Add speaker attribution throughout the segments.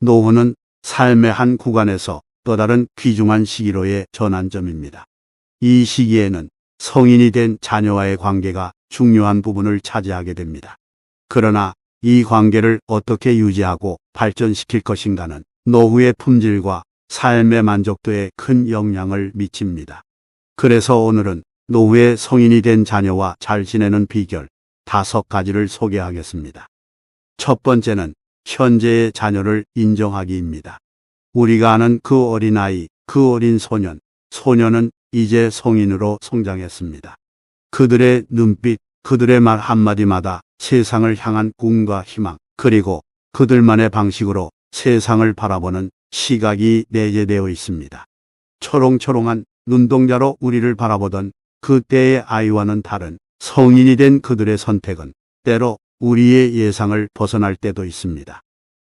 Speaker 1: 노후는 삶의 한 구간에서 또 다른 귀중한 시기로의 전환점입니다. 이 시기에는 성인이 된 자녀와의 관계가 중요한 부분을 차지하게 됩니다. 그러나 이 관계를 어떻게 유지하고 발전시킬 것인가는 노후의 품질과 삶의 만족도에 큰 영향을 미칩니다. 그래서 오늘은 노후에 성인이 된 자녀와 잘 지내는 비결 다섯 가지를 소개하겠습니다. 첫 번째는 현재의 자녀를 인정하기입니다. 우리가 아는 그 어린아이, 그 어린 소년, 소녀는 이제 성인으로 성장했습니다. 그들의 눈빛, 그들의 말 한마디마다 세상을 향한 꿈과 희망, 그리고 그들만의 방식으로 세상을 바라보는 시각이 내재되어 있습니다. 초롱초롱한 눈동자로 우리를 바라보던 그때의 아이와는 다른 성인이 된 그들의 선택은 때로 우리의 예상을 벗어날 때도 있습니다.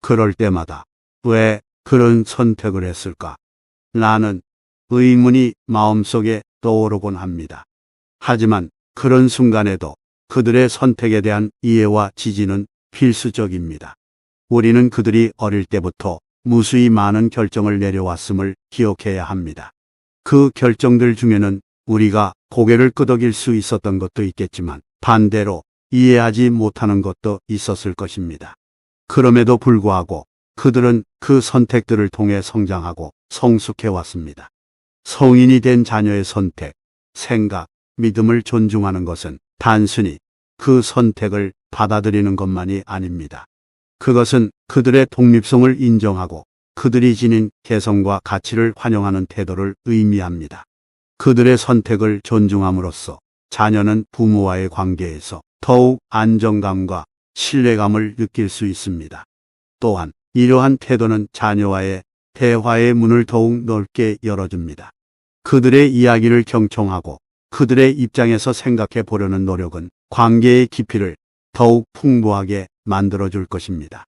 Speaker 1: 그럴 때마다 왜 그런 선택을 했을까? 나는 의문이 마음속에 떠오르곤 합니다. 하지만 그런 순간에도 그들의 선택에 대한 이해와 지지는 필수적입니다. 우리는 그들이 어릴 때부터 무수히 많은 결정을 내려왔음을 기억해야 합니다. 그 결정들 중에는 우리가 고개를 끄덕일 수 있었던 것도 있겠지만 반대로 이해하지 못하는 것도 있었을 것입니다. 그럼에도 불구하고 그들은 그 선택들을 통해 성장하고 성숙해 왔습니다. 성인이 된 자녀의 선택, 생각, 믿음을 존중하는 것은 단순히 그 선택을 받아들이는 것만이 아닙니다. 그것은 그들의 독립성을 인정하고 그들이 지닌 개성과 가치를 환영하는 태도를 의미합니다. 그들의 선택을 존중함으로써 자녀는 부모와의 관계에서 더욱 안정감과 신뢰감을 느낄 수 있습니다. 또한 이러한 태도는 자녀와의 대화의 문을 더욱 넓게 열어줍니다. 그들의 이야기를 경청하고 그들의 입장에서 생각해 보려는 노력은 관계의 깊이를 더욱 풍부하게 만들어 줄 것입니다.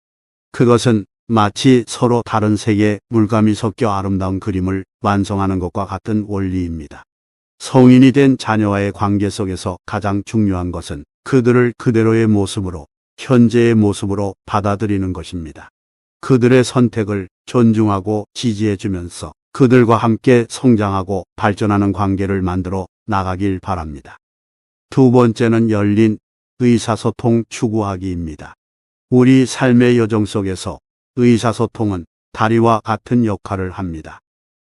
Speaker 1: 그것은 마치 서로 다른 색의 물감이 섞여 아름다운 그림을 완성하는 것과 같은 원리입니다. 성인이 된 자녀와의 관계 속에서 가장 중요한 것은 그들을 그대로의 모습으로, 현재의 모습으로 받아들이는 것입니다. 그들의 선택을 존중하고 지지해주면서 그들과 함께 성장하고 발전하는 관계를 만들어 나가길 바랍니다. 두 번째는 열린 의사소통 추구하기입니다. 우리 삶의 여정 속에서 의사소통은 다리와 같은 역할을 합니다.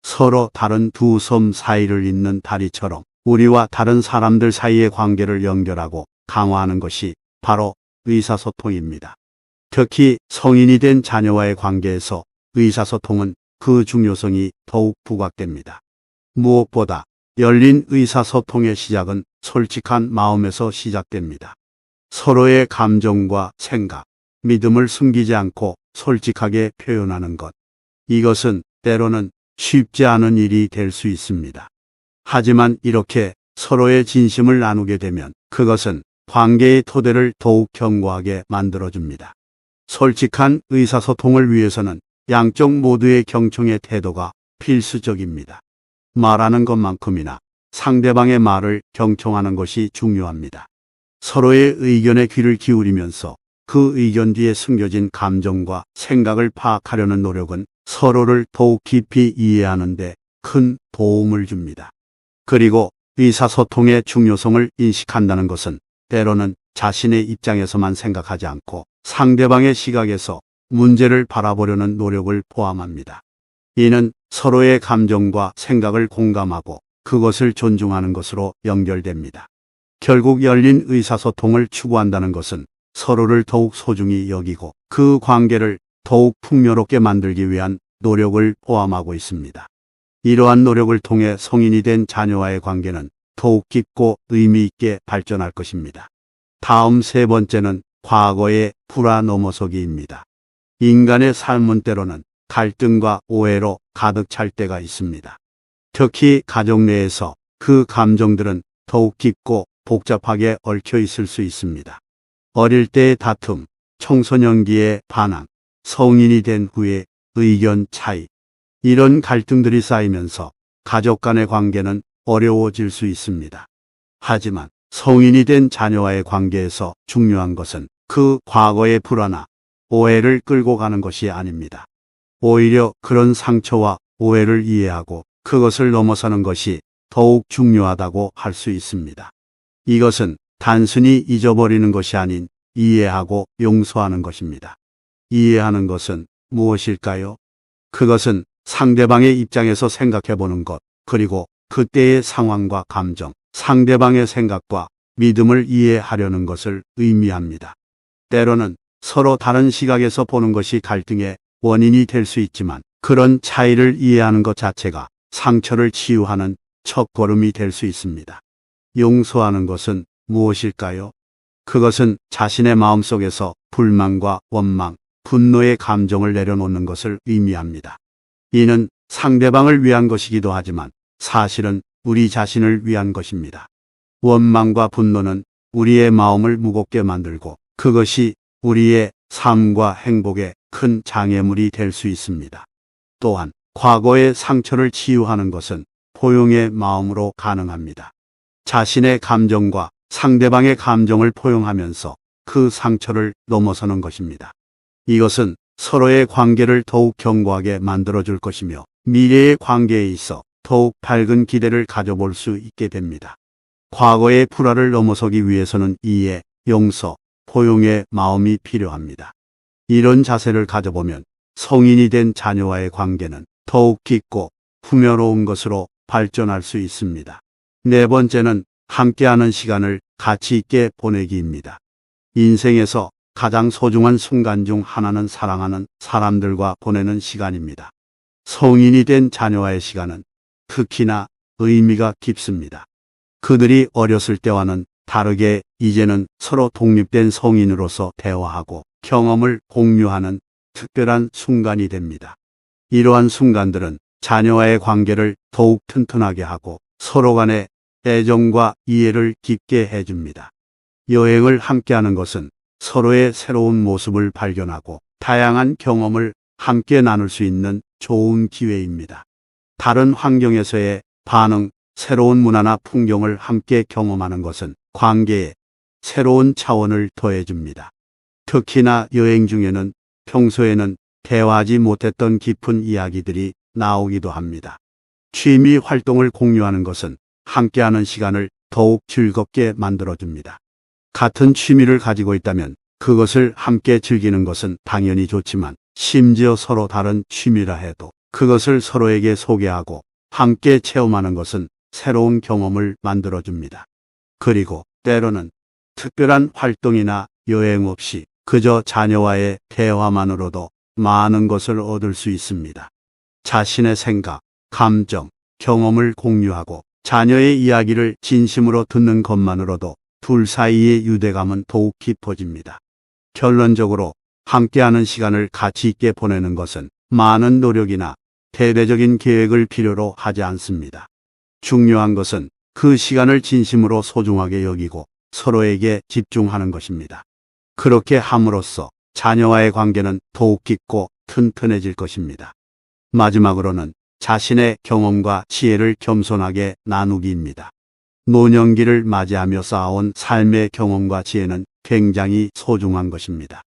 Speaker 1: 서로 다른 두 섬 사이를 잇는 다리처럼 우리와 다른 사람들 사이의 관계를 연결하고 강화하는 것이 바로 의사소통입니다. 특히 성인이 된 자녀와의 관계에서 의사소통은 그 중요성이 더욱 부각됩니다. 무엇보다 열린 의사소통의 시작은 솔직한 마음에서 시작됩니다. 서로의 감정과 생각, 믿음을 숨기지 않고 솔직하게 표현하는 것. 이것은 때로는 쉽지 않은 일이 될 수 있습니다. 하지만 이렇게 서로의 진심을 나누게 되면 그것은 관계의 토대를 더욱 견고하게 만들어줍니다. 솔직한 의사소통을 위해서는 양쪽 모두의 경청의 태도가 필수적입니다. 말하는 것만큼이나 상대방의 말을 경청하는 것이 중요합니다. 서로의 의견에 귀를 기울이면서 그 의견 뒤에 숨겨진 감정과 생각을 파악하려는 노력은 서로를 더욱 깊이 이해하는데 큰 도움을 줍니다. 그리고 의사소통의 중요성을 인식한다는 것은 때로는 자신의 입장에서만 생각하지 않고 상대방의 시각에서 문제를 바라보려는 노력을 포함합니다. 이는 서로의 감정과 생각을 공감하고 그것을 존중하는 것으로 연결됩니다. 결국 열린 의사소통을 추구한다는 것은 서로를 더욱 소중히 여기고 그 관계를 더욱 풍요롭게 만들기 위한 노력을 포함하고 있습니다. 이러한 노력을 통해 성인이 된 자녀와의 관계는 더욱 깊고 의미 있게 발전할 것입니다. 다음 세 번째는 과거의 불화 넘어서기입니다. 인간의 삶은 때로는 갈등과 오해로 가득 찰 때가 있습니다. 특히 가족 내에서 그 감정들은 더욱 깊고 복잡하게 얽혀 있을 수 있습니다. 어릴 때의 다툼, 청소년기의 반항, 성인이 된 후의 의견 차이, 이런 갈등들이 쌓이면서 가족 간의 관계는 어려워질 수 있습니다. 하지만 성인이 된 자녀와의 관계에서 중요한 것은 그 과거의 불화나 오해를 끌고 가는 것이 아닙니다. 오히려 그런 상처와 오해를 이해하고 그것을 넘어서는 것이 더욱 중요하다고 할 수 있습니다. 이것은 단순히 잊어버리는 것이 아닌 이해하고 용서하는 것입니다. 이해하는 것은 무엇일까요? 그것은 상대방의 입장에서 생각해 보는 것, 그리고 그때의 상황과 감정, 상대방의 생각과 믿음을 이해하려는 것을 의미합니다. 때로는 서로 다른 시각에서 보는 것이 갈등의 원인이 될 수 있지만 그런 차이를 이해하는 것 자체가 상처를 치유하는 첫 걸음이 될 수 있습니다. 용서하는 것은 무엇일까요? 그것은 자신의 마음속에서 불만과 원망, 분노의 감정을 내려놓는 것을 의미합니다. 이는 상대방을 위한 것이기도 하지만 사실은 우리 자신을 위한 것입니다. 원망과 분노는 우리의 마음을 무겁게 만들고 그것이 우리의 삶과 행복에 큰 장애물이 될 수 있습니다. 또한 과거의 상처를 치유하는 것은 포용의 마음으로 가능합니다. 자신의 감정과 상대방의 감정을 포용하면서 그 상처를 넘어서는 것입니다. 이것은 서로의 관계를 더욱 견고하게 만들어줄 것이며 미래의 관계에 있어 더욱 밝은 기대를 가져볼 수 있게 됩니다. 과거의 불화를 넘어서기 위해서는 이해, 용서, 포용의 마음이 필요합니다. 이런 자세를 가져보면 성인이 된 자녀와의 관계는 더욱 깊고 풍요로운 것으로 발전할 수 있습니다. 네 번째는 함께하는 시간을 가치 있게 보내기입니다. 인생에서 가장 소중한 순간 중 하나는 사랑하는 사람들과 보내는 시간입니다. 성인이 된 자녀와의 시간은 특히나 의미가 깊습니다. 그들이 어렸을 때와는 다르게 이제는 서로 독립된 성인으로서 대화하고 경험을 공유하는 특별한 순간이 됩니다. 이러한 순간들은 자녀와의 관계를 더욱 튼튼하게 하고 서로 간의 애정과 이해를 깊게 해줍니다. 여행을 함께하는 것은 서로의 새로운 모습을 발견하고 다양한 경험을 함께 나눌 수 있는 좋은 기회입니다. 다른 환경에서의 반응, 새로운 문화나 풍경을 함께 경험하는 것은 관계에 새로운 차원을 더해줍니다. 특히나 여행 중에는 평소에는 대화하지 못했던 깊은 이야기들이 나오기도 합니다. 취미 활동을 공유하는 것은 함께하는 시간을 더욱 즐겁게 만들어줍니다. 같은 취미를 가지고 있다면 그것을 함께 즐기는 것은 당연히 좋지만 심지어 서로 다른 취미라 해도 그것을 서로에게 소개하고 함께 체험하는 것은 새로운 경험을 만들어줍니다. 그리고 때로는 특별한 활동이나 여행 없이 그저 자녀와의 대화만으로도 많은 것을 얻을 수 있습니다. 자신의 생각, 감정, 경험을 공유하고 자녀의 이야기를 진심으로 듣는 것만으로도 둘 사이의 유대감은 더욱 깊어집니다. 결론적으로 함께하는 시간을 가치 있게 보내는 것은 많은 노력이나 대대적인 계획을 필요로 하지 않습니다. 중요한 것은 그 시간을 진심으로 소중하게 여기고 서로에게 집중하는 것입니다. 그렇게 함으로써 자녀와의 관계는 더욱 깊고 튼튼해질 것입니다. 마지막으로는 자신의 경험과 지혜를 겸손하게 나누기입니다. 노년기를 맞이하며 쌓아온 삶의 경험과 지혜는 굉장히 소중한 것입니다.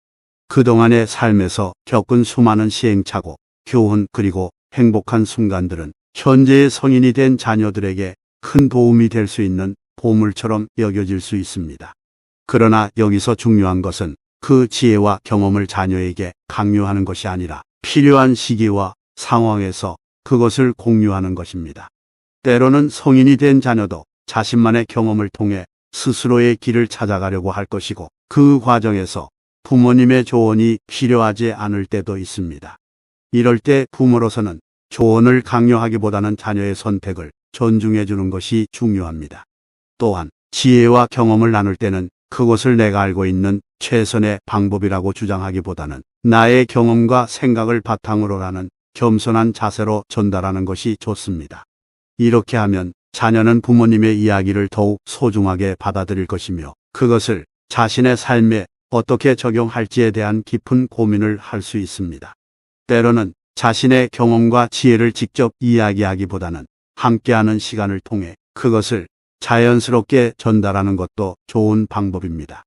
Speaker 1: 그동안의 삶에서 겪은 수많은 시행착오, 교훈 그리고 행복한 순간들은 현재의 성인이 된 자녀들에게 큰 도움이 될 수 있는 보물처럼 여겨질 수 있습니다. 그러나 여기서 중요한 것은 그 지혜와 경험을 자녀에게 강요하는 것이 아니라 필요한 시기와 상황에서 그것을 공유하는 것입니다. 때로는 성인이 된 자녀도 자신만의 경험을 통해 스스로의 길을 찾아가려고 할 것이고 그 과정에서 부모님의 조언이 필요하지 않을 때도 있습니다. 이럴 때 부모로서는 조언을 강요하기보다는 자녀의 선택을 존중해 주는 것이 중요합니다. 또한 지혜와 경험을 나눌 때는 그것을 내가 알고 있는 최선의 방법이라고 주장하기보다는 나의 경험과 생각을 바탕으로라는 겸손한 자세로 전달하는 것이 좋습니다. 이렇게 하면 자녀는 부모님의 이야기를 더욱 소중하게 받아들일 것이며 그것을 자신의 삶에 어떻게 적용할지에 대한 깊은 고민을 할 수 있습니다. 때로는 자신의 경험과 지혜를 직접 이야기하기보다는 함께하는 시간을 통해 그것을 자연스럽게 전달하는 것도 좋은 방법입니다.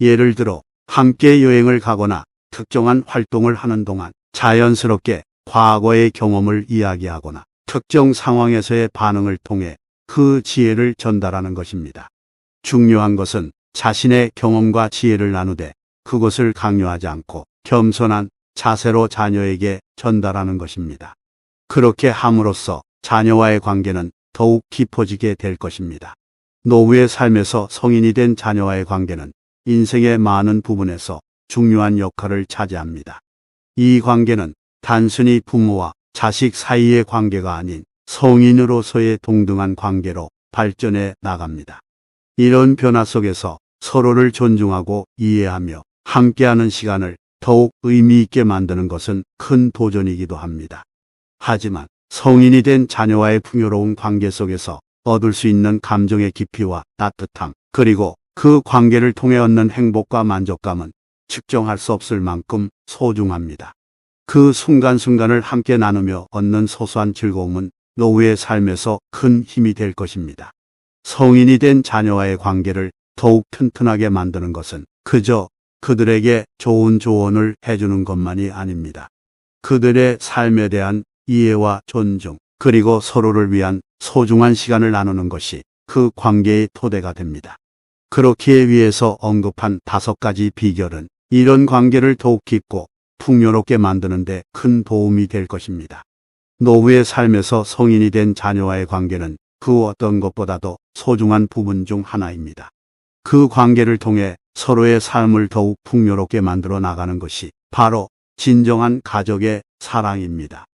Speaker 1: 예를 들어 함께 여행을 가거나 특정한 활동을 하는 동안 자연스럽게 과거의 경험을 이야기하거나 특정 상황에서의 반응을 통해 그 지혜를 전달하는 것입니다. 중요한 것은 자신의 경험과 지혜를 나누되 그것을 강요하지 않고 겸손한 자세로 자녀에게 전달하는 것입니다. 그렇게 함으로써 자녀와의 관계는 더욱 깊어지게 될 것입니다. 노후의 삶에서 성인이 된 자녀와의 관계는 인생의 많은 부분에서 중요한 역할을 차지합니다. 이 관계는 단순히 부모와 자식 사이의 관계가 아닌 성인으로서의 동등한 관계로 발전해 나갑니다. 이런 변화 속에서 서로를 존중하고 이해하며 함께하는 시간을 더욱 의미 있게 만드는 것은 큰 도전이기도 합니다. 하지만 성인이 된 자녀와의 풍요로운 관계 속에서 얻을 수 있는 감정의 깊이와 따뜻함, 그리고 그 관계를 통해 얻는 행복과 만족감은 측정할 수 없을 만큼 소중합니다. 그 순간순간을 함께 나누며 얻는 소소한 즐거움은 노후의 삶에서 큰 힘이 될 것입니다. 성인이 된 자녀와의 관계를 더욱 튼튼하게 만드는 것은 그저 그들에게 좋은 조언을 해주는 것만이 아닙니다. 그들의 삶에 대한 이해와 존중, 그리고 서로를 위한 소중한 시간을 나누는 것이 그 관계의 토대가 됩니다. 그렇기에 위해서 언급한 다섯 가지 비결은 이런 관계를 더욱 깊고 풍요롭게 만드는데 큰 도움이 될 것입니다. 노후의 삶에서 성인이 된 자녀와의 관계는 그 어떤 것보다도 소중한 부분 중 하나입니다. 그 관계를 통해 서로의 삶을 더욱 풍요롭게 만들어 나가는 것이 바로 진정한 가족의 사랑입니다.